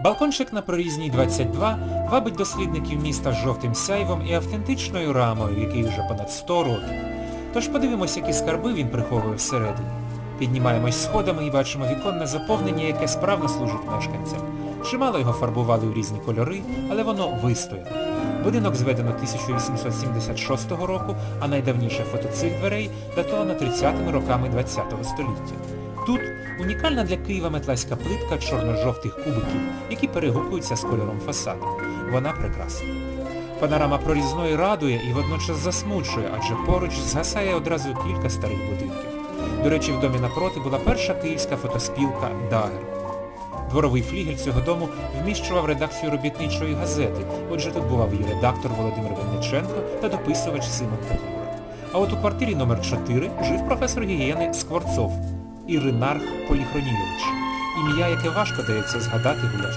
Балкончик на прорізній 22 вабить дослідників міста жовтим сяйвом і автентичною рамою, який вже понад 100 років. Тож подивимось, які скарби він приховує всередині. Піднімаємось сходами і бачимо віконне заповнення, яке справно служить мешканцям. Чимало його фарбували у різні кольори, але воно вистояло. Будинок зведено 1876 року, а найдавніше фото цих дверей датовано 30-ми роками ХХ століття. Тут унікальна для Києва метласька плитка чорно-жовтих кубиків, які перегукуються з кольором фасаду. Вона прекрасна. Панорама прорізної радує і водночас засмучує, адже поруч згасає одразу кілька старих будинків. До речі, в домі напроти була перша київська фотоспілка «Дагер». Дворовий флігель цього дому вміщував редакцію робітничої газети, отже тут бував її редактор Володимир Винниченко та дописувач Симон Петлюра. А от у квартирі номер 4 жив професор гігієни Скворцов Іринарх Поліхронійович. Ім'я, яке важко дається згадати гуляш